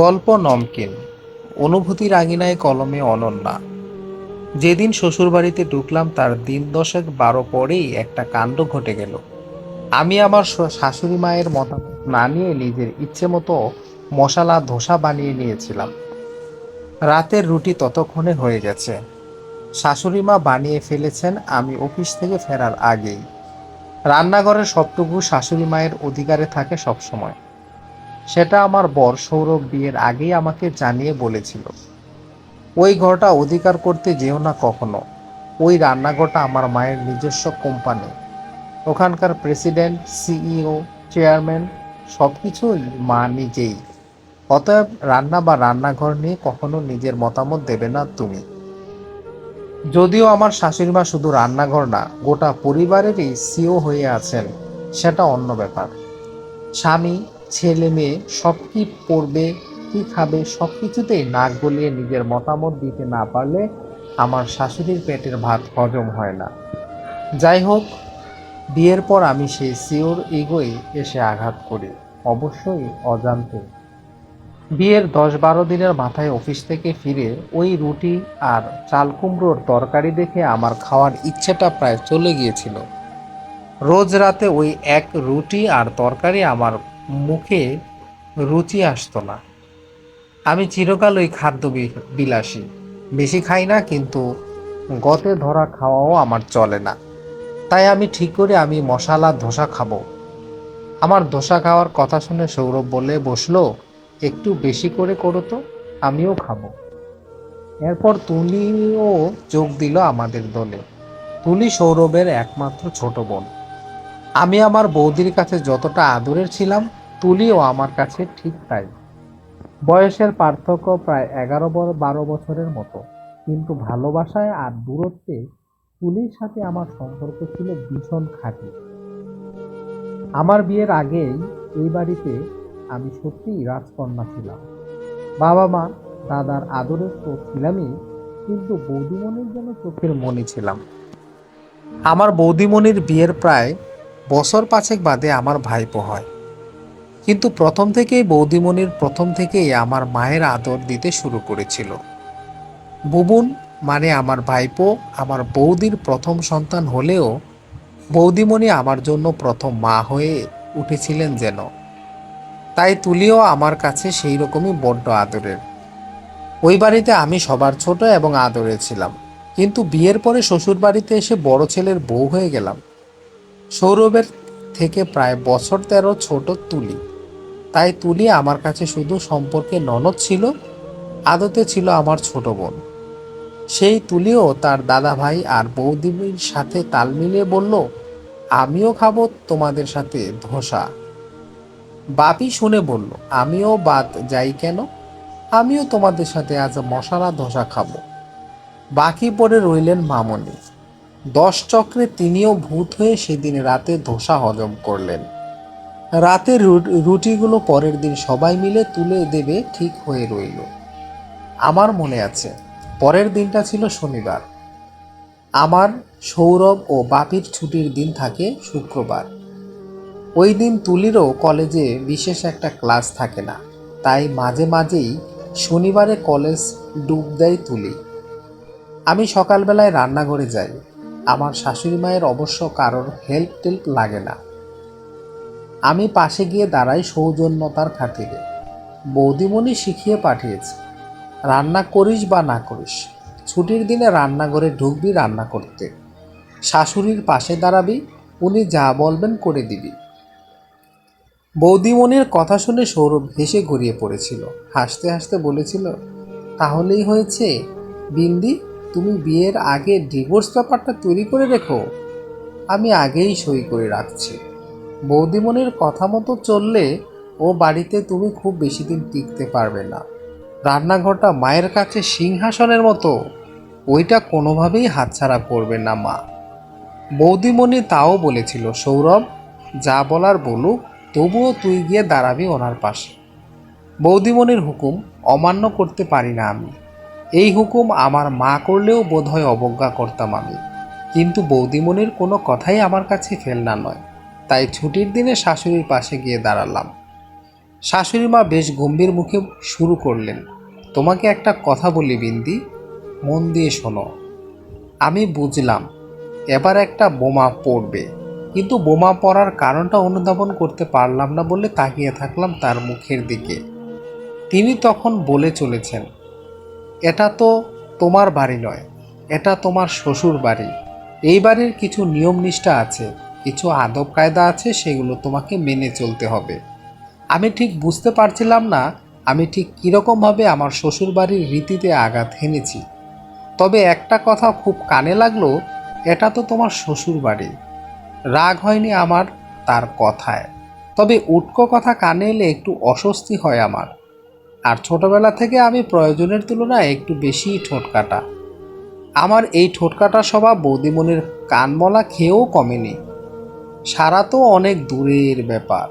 গল্প নমকিন। অনুভূতির আঙিনায় কলমে অনন্যা। যেদিন শ্বশুরবাড়িতে ঢুকলাম, তার দিন দশেক বারো পরেই একটা কাণ্ড ঘটে গেল। আমি আমার শাশুড়ি মায়ের মতামত না নিয়ে নিজের ইচ্ছে মতো মশলা ধোসা বানিয়ে নিয়েছিলাম। রাতের রুটি ততক্ষণে হয়ে গেছে। শাশুড়ি মা বানিয়ে ফেলেছেন, আমি অফিস থেকে ফেরার আগেই। রান্নাঘরের সবটুকু শাশুড়ি মায়ের অধিকারে থাকে সবসময়। সেটা আমার বর সৌরভ বিয়ের আগেই আমাকে জানিয়ে বলেছিল। ওই ঘরটা অধিকার করতে যেও না কখনো। ওই রান্নাঘরটা আমার মায়ের নিজস্ব কোম্পানি। ওখানকার প্রেসিডেন্ট, সিইও, চেয়ারম্যান সব কিছুই মা নিজেই। অতএব রান্না বা রান্নাঘর নিয়ে কখনো নিজের মতামত দেবে না তুমি। যদিও আমার শাশুড়ি মা শুধু রান্নাঘর না, গোটা পরিবারেরই সিও হয়ে আছেন, সেটা অন্য ব্যাপার। স্বামী ছেলে মেয়ে সব কি পড়বে, কি খাবে, সব কিছুতেই নাক গলিয়ে নিজের মতামত দিতে না পারলে আমার শাশুড়ির পেটের ভাত হজম হয় না। যাই হোক, বিয়ের পর আমি সেই সিওর ইগোই এসে আঘাত করি, অবশ্যই অজান্তে। বিয়ের দশ বারো দিনের মাথায় অফিস থেকে ফিরে ওই রুটি আর চাল কুমড়োর তরকারি দেখে আমার খাওয়ার ইচ্ছেটা প্রায় চলে গিয়েছিল। রোজ রাতে ওই এক রুটি আর তরকারি আমার মুখে রুচি আসতো না। আমি চিরকাল ওই খাদ্য বিলাসী। বেশি খাই না, কিন্তু গতে ধরা খাওয়াও আমার চলে না। তাই আমি ঠিক করে আমি মশালা, ধোসা খাব। আমার ধোসা খাওয়ার কথা শুনে সৌরভ বলে বসল, একটু বেশি করে করো তো, আমিও খাব। এরপর তুলিও যোগ দিল আমাদের দলে। তুলি সৌরভের একমাত্র ছোট বোন। আমি আমার বৌদির কাছে যতটা আদরের ছিলাম তুলিও আমার কাছে ঠিক তাই। বয়সের পার্থক্য প্রায় এগারো বারো বছরের মতো। কিন্তু ভালোবাসায় আর দূরত্বে তুলির সাথে আমার সম্পর্ক ছিল ভীষণ খাঁটি। আমার বিয়ের আগেই এই বাড়িতে আমি সত্যিই রাজকন্যা ছিলাম। বাবা মা, দাদার আদরের তো ছিলামই, কিন্তু বৌদিমণির যেন চোখের মনি ছিলাম। আমার বৌদিমণির বিয়ের প্রায় বছর পাঁচেক বাদে আমার ভাইপো হয়। কিন্তু প্রথম থেকেই বৌদিমণির প্রথম থেকেই আমার মায়ের আদর দিতে শুরু করেছিল। বুবুন মানে আমার ভাইপো, আমার বৌদির প্রথম সন্তান হলেও বৌদিমণি আমার জন্য প্রথম মা হয়ে উঠেছিলেন যেন। তাই তুলিও আমার কাছে সেই রকমই বড্ড আদরের। ওই বাড়িতে আমি সবার ছোট এবং আদরে ছিলাম। কিন্তু বিয়ের পরে শ্বশুর বাড়িতে এসে বড় ছেলের বউ হয়ে গেলাম। সৌরভের থেকে প্রায় বছর তেরো ছোট তুলি। তাই তুলি আমার কাছে শুধু সম্পর্কে ননদ ছিল, আদতে ছিল আমার ছোট বোন। সেই তুলিও তার দাদা ভাই আর বৌদির সাথে তাল মিলিয়ে বলল, আমিও খাব তোমাদের সাথে ধোসা। বাপি শুনে বলল, আমিও বাদ যাই কেন? আমিও তোমাদের সাথে আজ মশলা ধোসা খাব। বাকি পড়ে রইলেন মামনি। দশ চক্রে তিনিও ভূত হয়ে সেদিন রাতে ধোসা হজম করলেন। রাতে রুটিগুলো পরের দিন সবাই মিলে তুলে দেবে ঠিক হয়ে রইল। আমার মনে আছে, পরের দিনটা ছিল শনিবার। আমার, সৌরভ ও বাপির ছুটির দিন থাকে শুক্রবার। ওই দিন তুলিরও কলেজে বিশেষ একটা ক্লাস থাকে না, তাই মাঝে মাঝেই শনিবারে কলেজ ডুব দেয় তুলি। আমি সকালবেলায় রান্নাঘরে যাই, আমার শাশুড়ি মায়ের অবশ্য কারোর হেল্প টেল্প লাগে না। আমি পাশে গিয়ে দাঁড়াই সৌজন্যতার খাতিরে। বৌদিমণি শিখিয়ে পাঠিয়েছে, রান্না করিস বা না করিস? ছুটির দিনে রান্নাঘরে ঢুকবি রান্না করতে। শাশুড়ির পাশে দাঁড়াবি, উনি যা বলবেন করে দিবি। বৌদিমণির কথা শুনে সৌরভ হেসে গড়িয়ে পড়েছিল। হাসতে হাসতে বলেছিল, তাহলেই হয়েছে। বিন্দি, তুমি বিয়ের আগে ডিভোর্স ব্যাপারটা তৈরি করে রেখো। আমি আগেই সই করে রাখছি। বৌদিমণির কথা মতো চললে ও বাড়িতে তুমি খুব বেশি দিন টিকতে পারবে না। রান্নাঘরটা মায়ের কাছে সিংহাসনের মতো। ওইটা কোনোভাবেই হাতছাড়া করবে না মা। বৌদিমণি তাও বলেছিল, সৌরভ, যা বলার বলুক, তবুও তুই গিয়ে দাঁড়াবি ওনার পাশে। বৌদিমণির হুকুম অমান্য করতে পারি না আমি। এই হুকুম আমার মা করলেও বোধহয় অবজ্ঞা করতাম আমি। কিন্তু বৌদিমণির কোনো কথাই আমার কাছে ফেলনা নয়। তাই ছুটির দিনে শাশুড়ির পাশে গিয়ে দাঁড়ালাম। শাশুড়ি মা বেশ গম্ভীর মুখে শুরু করলেন, তোমাকে একটা কথা বলি বিন্দি, মন দিয়ে শোনো। আমি বুঝলাম, এবার একটা বোমা পড়বে, কিন্তু বোমা পড়ার কারণটা অনুধাবন করতে পারলাম না বলে তাকিয়ে থাকলাম তার মুখের দিকে। তিনি তখন বলে চলেছেন, এটা তো তোমার বাড়ি নয়, এটা তোমার শ্বশুর বাড়ি। এই বাড়ির কিছু নিয়ম নিষ্ঠা আছে কিছু আদব কায়দা আছে সেগুলো তোমাকে মেনে চলতে হবে। আমি ঠিক বুঝতে পারছিলাম না আমি ঠিক কীরকমভাবে আমার শ্বশুরবাড়ির রীতিতে আঘাত হেনেছি। তবে একটা কথা খুব কানে লাগল, এটা তো তোমার শ্বশুরবাড়ি। রাগ হয়নি আমার তার কথায়। তবে উটকো কথা কানে এলে একটু অস্বস্তি হয় আমার। আর ছোটবেলা থেকে আমি প্রয়োজনের তুলনায় একটু বেশিই ঠোঁট কাটা। আমার এই ঠোঁটকাটা স্বভাব বৌদিমণির কানমলা খেয়েও কমেনি। সারা তো অনেক দূরের ব্যাপার।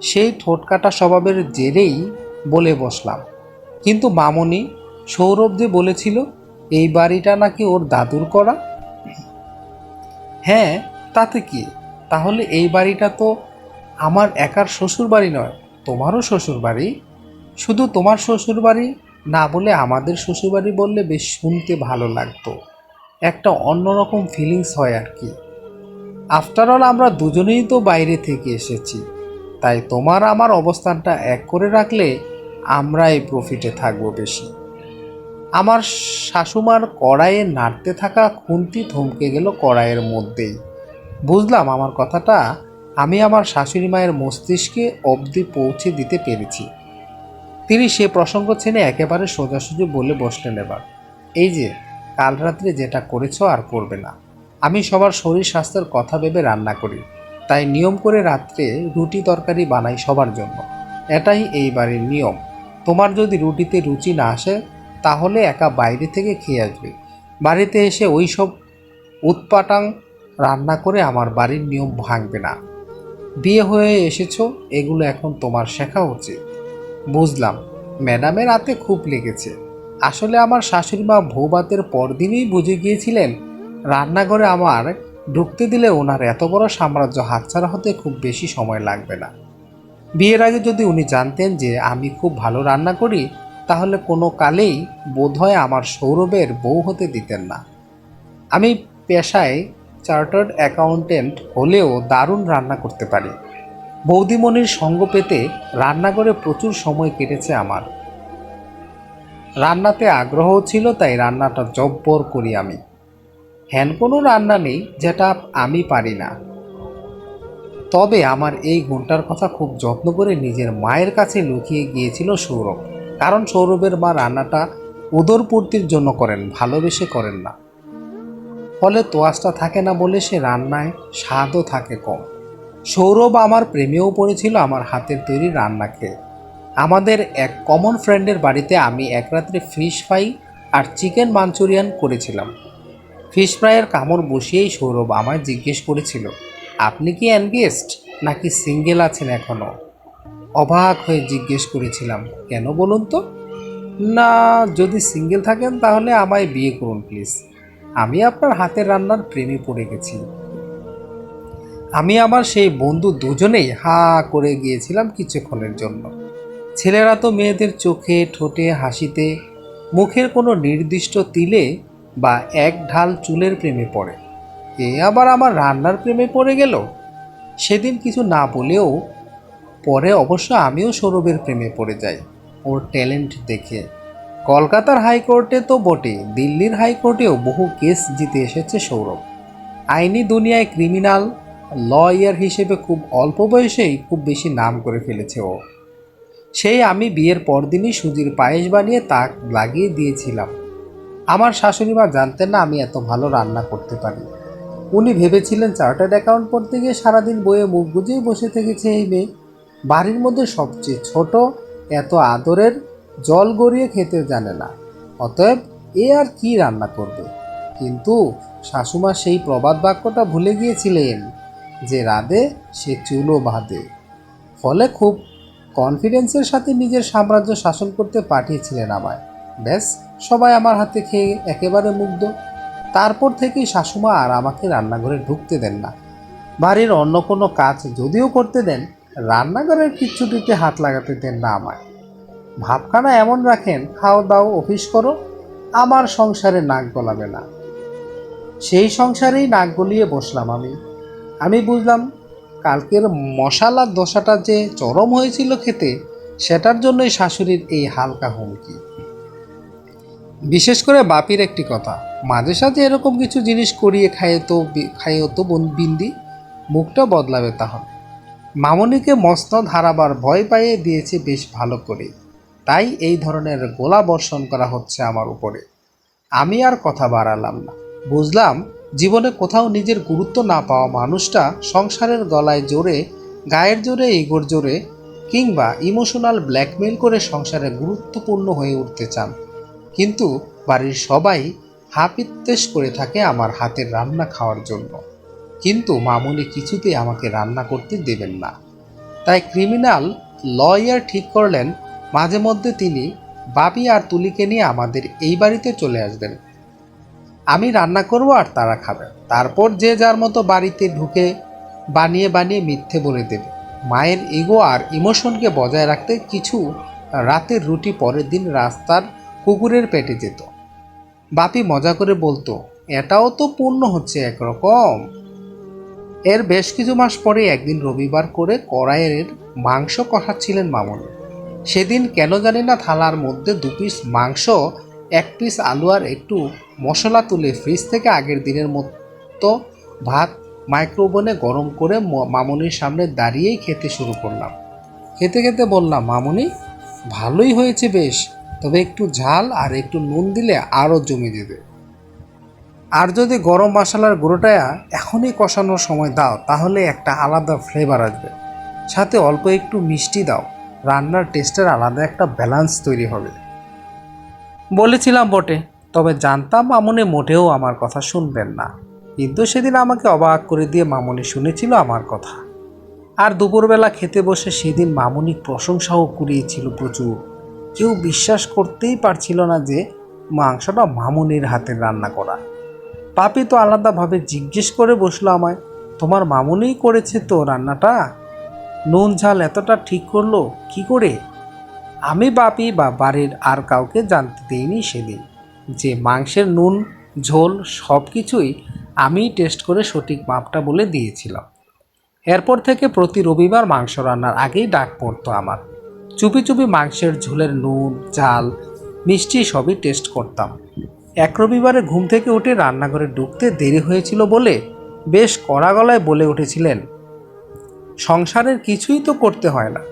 সেই ঠোঁটকাটা স্বভাবের জেরেই বলে বসলাম। কিন্তু মামনি সৌরভ যে বলেছিল, এই বাড়িটা নাকি ওর দাদুর করা? হ্যাঁ তাতে কি? তাহলে এই বাড়িটা তো আমার একার শ্বশুর বাড়ি নয়, তোমারও শ্বশুর বাড়ি শুধু তোমার শ্বশুর বাড়ি না বলে আমাদের শ্বশুরবাড়ি বললে বেশ শুনতে ভালো লাগতো। একটা অন্যরকম ফিলিংস হয় আর কি। আফটার অল আমরা দুজনেই তো বাইরে থেকে এসেছি। তাই তোমার আমার অবস্থানটা এক করে রাখলে আমরা এই প্রফিটে থাকব বেশি। আমার শাশুমার কড়াইয়ে নাড়তে থাকা খুন্তি থমকে গেল কড়াইয়ের মধ্যেই। বুঝলাম আমার কথাটা, আমি আমার শাশুড়ি মায়ের মস্তিষ্কে অবধি পৌঁছে দিতে পেরেছি। তিনি সে প্রসঙ্গ ছেড়ে একেবারে সোজাসুজি বলে বসলেন এবার। এই যে, কাল রাত্রে যেটা করেছ আর করবে না। আমি সবার শরীর স্বাস্থ্যের কথা ভেবে রান্না করি। তাই নিয়ম করে রাত্রে রুটি তরকারি বানাই সবার জন্য। এটাই এই বাড়ির নিয়ম। তোমার যদি রুটিতে রুচি না আসে, তাহলে একা বাইরে থেকে খেয়ে আসবে। বাড়িতে এসে ওই সব উৎপাটাং রান্না করে আমার বাড়ির নিয়ম ভাঙবে না। বিয়ে হয়ে এসেছ, এগুলো এখন তোমার শেখা উচিত। বুঝলাম, ম্যাডামের হাতে খুব লেগেছে। আসলে আমার শাশুড়ি মা ভৌবাতের পরদিনই বুঝে গিয়েছিলেন রান্নাঘরে আমার ঢুকতে দিলে ওনার এত বড় সাম্রাজ্য হাতছাড়া হতে খুব বেশি সময় লাগবে না। বিয়ের আগে যদি উনি জানতেন যে আমি খুব ভালো রান্না করি, তাহলে কোনো কালেই বোধহয় আমার সৌরভের বউ হতে দিতেন না। আমি পেশায় চার্টার্ড অ্যাকাউন্টেন্ট হলেও দারুণ রান্না করতে পারি। বৌদিমণির সঙ্গ পেতে রান্নাঘরে প্রচুর সময় কেটেছে আমার। রান্নাতে আগ্রহ ছিল, তাই রান্নাটা জব্বর করি আমি। হ্যান কোনো রান্না নেই যেটা আমি পারি না। তবে আমার এই গুণটার কথা খুব যত্ন করে নিজের মায়ের কাছে লুকিয়ে গিয়েছিল সৌরভ। কারণ সৌরভের মা রান্নাটা উদরপূর্তির জন্য করেন, ভালোবেসে করেন না। ফলে তোয়াজটা থাকে না বলে সে রান্নায় স্বাদও থাকে কম। সৌরভ আমার প্রেমেও পড়েছিল আমার হাতের তৈরি রান্না খেয়ে। আমাদের এক কমন ফ্রেন্ডের বাড়িতে আমি এক রাত্রে ফিশ ফ্রাই আর চিকেন মাঞ্চুরিয়ান করেছিলাম। ফিশ ফ্রাইয়ের কামড় বসিয়েই সৌরভ আমায় জিজ্ঞেস করেছিল, আপনি কি এনগেস্ট নাকি সিঙ্গেল আছেন এখনও অবাক হয়ে জিজ্ঞেস করেছিলাম, কেন বলুন তো? না, যদি সিঙ্গেল থাকেন তাহলে আমায় বিয়ে করুন, প্লিজ। আমি আপনার হাতের রান্নার প্রেমে পড়ে গেছি। আমি আমার সেই বন্ধু দুজনেই হা করে গিয়েছিলাম কিছুক্ষণের জন্য। ছেলেরা তো মেয়েদের চোখে, ঠোঁটে, হাসিতে, মুখের কোনো নির্দিষ্ট তিলে বা এক ঢাল চুলের প্রেমে পড়ে। এ আবার আমার রান্নার প্রেমে পড়ে গেল? সেদিন কিছু না বলেও পরে অবশ্য আমিও সৌরভের প্রেমে পড়ে যাই, ওর ট্যালেন্ট দেখে। কলকাতার হাইকোর্টে তো বটে, দিল্লির হাইকোর্টেও বহু কেস জিতে এসেছে সৌরভ। আইনি দুনিয়ায় ক্রিমিনাল, লয়ার হিসেবে খুব অল্প বয়সেই খুব বেশি নাম করে ফেলেছে ও। সেই আমি বিয়ের পরদিনই সুজির পায়েস বানিয়ে তাক লাগিয়ে দিয়েছিলাম। আমার শাশুড়ি মা জানতেন না আমি এত ভালো রান্না করতে পারি। উনি ভেবেছিলেন চার্টার্ড অ্যাকাউন্ট পড়তে গিয়ে সারাদিন বইয়ে মুখ গুজেই বসে থেকেছে এই মেয়ে। বাড়ির মধ্যে সবচেয়ে ছোট, এত আদরের, জল গড়িয়ে খেতে জানে না। অতএব এ আর কি রান্না করবে? কিন্তু শাশুমা সেই প্রবাদ বাক্যটা ভুলে গিয়েছিলেন যে রাধে, সে চুলো বাঁধে। ফলে খুব কনফিডেন্সের সাথে নিজের সাম্রাজ্য শাসন করতে পাঠিয়েছিলেন আমায়। ব্যাস, সবাই আমার হাতে খেয়ে একেবারে মুগ্ধ। তারপর থেকেই শাশুমা আর আমাকে রান্নাঘরে ঢুকতে দেন না। বাড়ির অন্য কোনো কাজ যদিও করতে দেন, রান্নাঘরের কিচ্ছুটিতে হাত লাগাতে দেন না আমায়। ভাবখানা এমন রাখেন, খাও দাও, অফিস করো, আমার সংসারে নাক গলাবে না। সেই সংসারেই নাক গলিয়ে বসলাম আমি। আমি বুঝলাম, কালকের মশালার দশাটা যে চরম হয়েছিল খেতে, সেটার জন্যই শাশুড়ির এই হালকা হুমকি। বিশেষ করে বাপির একটি কথা, মাঝে সাঝে এরকম কিছু জিনিস করিয়ে খাইয়ে তো খাইয়ে তো বন- বিন্দি, মুখটা বদলাবে তাহলে। মামনিকে মসনদ হারাবার ভয় পাইয়ে দিয়েছে বেশ ভালো করে। তাই এই ধরনের গোলা বর্ষণ করা হচ্ছে আমার উপরে। আমি আর কথা বাড়ালাম না। বুঝলাম, জীবনে কোথাও নিজের গুরুত্ব না পাওয়া মানুষটা সংসারের গলায় জোরে, গায়ের জোরে ইগোর জোরে, কিংবা ইমোশনাল ব্ল্যাকমেল করে সংসারে গুরুত্বপূর্ণ হয়ে উঠতে চান। কিন্তু বাড়ির সবাই হাপিত্তেশ করে থাকে আমার হাতের রান্না খাওয়ার জন্য। কিন্তু মামুনি কিছুতেই আমাকে রান্না করতে দেবেন না। তাই ক্রিমিনাল লয়ার ঠিক করলেন, মাঝে মধ্যে তিনি বাপি আর তুলিকে নিয়ে আমাদের এই বাড়িতে চলে আসবেন। আমি রান্না করব আর তারা খাবে। তারপর যে যার মতো বাড়িতে ঢুকে বানিয়ে বানিয়ে মিথ্যে বলে দেবে। মায়ের ইগো আর ইমোশনকে বজায় রাখতে কিছু রাতের রুটি পরের দিন রাস্তার কুকুরের পেটে যেত। বাপি মজা করে বলতো, এটাও তো পূর্ণ হচ্ছে একরকম। এর বেশ কিছু মাস পরে একদিন রবিবার করে কড়াইয়ের মাংস কষাচ্ছিলেন মামুনি। সেদিন কেন জানি না থালার মধ্যে দু পিস মাংস, এক পিস আলু আর একটু মশলা তুলে ফ্রিজ থেকে আগের দিনের মতো ভাত মাইক্রোওভেনে গরম করে মামুনির সামনে দাঁড়িয়েই খেতে শুরু করলাম। খেতে খেতে বললাম, মামুনি, ভালোই হয়েছে বেশ। তবে একটু ঝাল আর একটু নুন দিলে আরও জমে যাবে। আর যদি গরম মশলার গুঁড়োটা এখনই কষানোর সময় দাও, তাহলে একটা আলাদা ফ্লেভার আসবে। সাথে অল্প একটু মিষ্টি দাও, রান্নার টেস্টের আলাদা একটা ব্যালেন্স তৈরি হবে। বলেছিলাম বটে, তবে জানতাম মামুনি মোটেও আমার কথা শুনবেন না। কিন্তু সেদিন আমাকে অবাক করে দিয়ে মামুনি শুনেছিল আমার কথা। আর দুপুরবেলা খেতে বসে সেদিন মামুনি প্রশংসাও কুড়িয়েছিল প্রচুর। কেউ বিশ্বাস করতেই পারছিল না যে মাংসটা মামুনির হাতে রান্না করা। পাপি তো আলাদাভাবে জিজ্ঞেস করে বসল আমায়, তোমার মামুনিই করেছে তো রান্নাটা? নুন ঝাল এতটা ঠিক করল কি করে? আমি বাপি বা বাড়ির আর কাউকে জানতে দিইনি সেদিন। যে মাংসের নুন, ঝোল সব কিছুই আমিই টেস্ট করে সঠিক মাপটা বলে দিয়েছিলাম। এরপর থেকে প্রতি রবিবার মাংস রান্নার আগেই ডাক পড়তো আমার। চুপি চুপি মাংসের ঝোলের নুন, চাল, মিষ্টি সবই টেস্ট করতাম। এক রবিবারে ঘুম থেকে উঠে রান্নাঘরে ঢুকতে দেরি হয়েছিল বলে বেশ কড়া গলায় বলে উঠেছিলেন, সংসারের কিছুই তো করতে হয় না।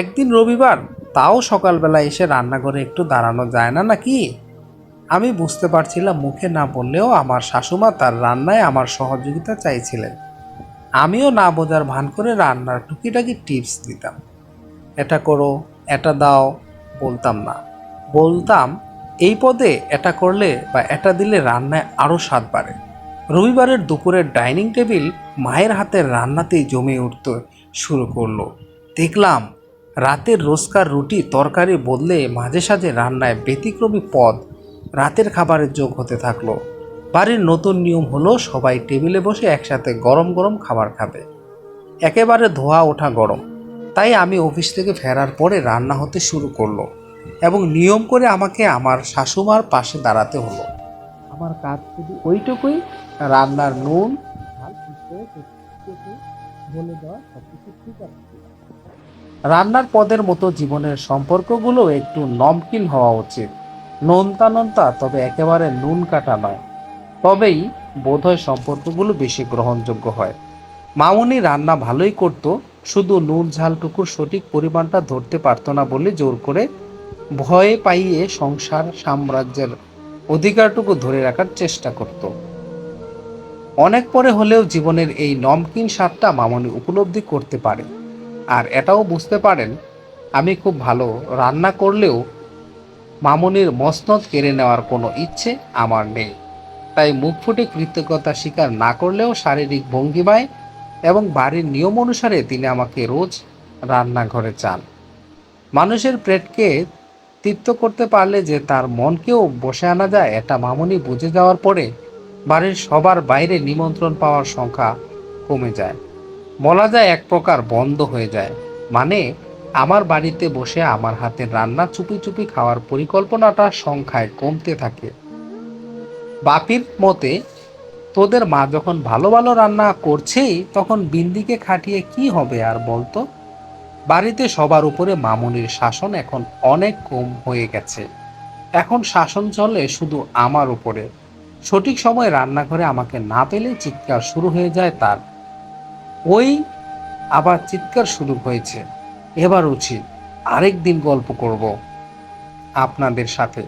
একদিন রবিবার, তাও সকালবেলা এসে রান্নাঘরে একটু দাঁড়ানো যায় না নাকি? আমি বুঝতে পারছিলাম মুখে না বললেও আমার শাশুমা তার রান্নায় আমার সহযোগিতা চাইছিলেন। আমিও না বোঝার ভান করে রান্নার টুকিটাকি টিপস দিতাম। এটা করো, এটা দাও বলতাম না। বলতাম, এই পদে এটা করলে বা এটা দিলে রান্নায় আরও স্বাদ বাড়ে। রবিবারের দুপুরের ডাইনিং টেবিল মায়ের হাতের রান্নাতেই জমে উঠতে শুরু করল। দেখলাম, রাতের রোজকার রুটি তরকারি বদলে মাঝে সাঝে রান্নায় ব্যতিক্রমী পদ রাতের খাবারের যোগ হতে থাকল। বাড়ির নতুন নিয়ম হলো সবাই টেবিলে বসে একসাথে গরম গরম খাবার খাবে। একেবারে ধোয়া ওঠা গরম। তাই আমি অফিস থেকে ফেরার পরে রান্না হতে শুরু করল এবং নিয়ম করে আমাকে আমার শাশুমার পাশে দাঁড়াতে হলো। আমার কাজ শুধু ওইটুকুই, রান্নার নুন বলে দেওয়া ঠিক আছে। রান্নার পদের মতো জীবনের সম্পর্কগুলো একটু নমকিন হওয়া উচিত। নোনতা নোনতা, তবে একেবারে নুন কাটা নয়। তবেই বোধহয় সম্পর্কগুলো বেশি গ্রহণযোগ্য হয়। মামুনি রান্না ভালোই করত শুধু নুন ঝালটুকুর সঠিক পরিমাণটা ধরতে পারতো না বলে জোর করে ভয়ে পাইয়ে সংসার সাম্রাজ্যের অধিকারটুকু ধরে রাখার চেষ্টা করত। অনেক পরে হলেও জীবনের এই নমকিন স্বাদটা মামনি উপলব্ধি করতে পারে। আর এটাও বুঝতে পারেন, আমি খুব ভালো রান্না করলেও মামনির মসনদ কেড়ে নেওয়ার কোনো ইচ্ছে আমার নেই। তাই মুখ ফুটে কৃতজ্ঞতা স্বীকার না করলেও শারীরিক ভঙ্গিমায় এবং বাড়ির নিয়ম অনুসারে তিনি আমাকে রোজ রান্নাঘরে চান। মানুষের পেটকে তৃপ্ত করতে পারলে যে তার মনকেও বসে আনা যায়, এটা মামনি বুঝে যাওয়ার পরে বাড়ির সবার বাইরে নিমন্ত্রণ পাওয়ার সংখ্যা কমে যায়। বলা যায় এক প্রকার বন্ধ হয়ে যায়। মানে আমার বাড়িতে বসে আমার হাতের রান্না চুপি চুপি খাওয়ার পরিকল্পনাটা সংখ্যায় কমতে থাকে। বাপির মতে তোদের মা যখন ভালো ভালো রান্না করছেই, তখন বিন্দিকে খাটিয়ে কি হবে আর বলতো? বাড়িতে সবার উপরে মামুনির শাসন এখন অনেক কম হয়ে গেছে। এখন শাসন চলে শুধু আমার উপরে। সঠিক সময় রান্নাঘরে আমাকে না পেলে চিৎকার শুরু হয়ে যায় তার। ওই আবার চিৎকার শুরু হয়েছে। এবার উচিত আরেক দিন গল্প করব আপনাদের সাথে।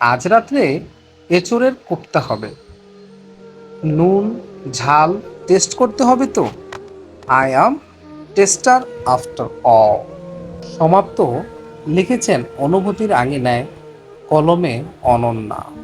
আজ রাত্রে এচোরের কোপ্তা হবে। নুন, ঝাল টেস্ট করতে হবে তো? I am taster after all সমাপ্ত। লিখেছেন অনুভূতির আঙিনায়, কলমে অনন্যা।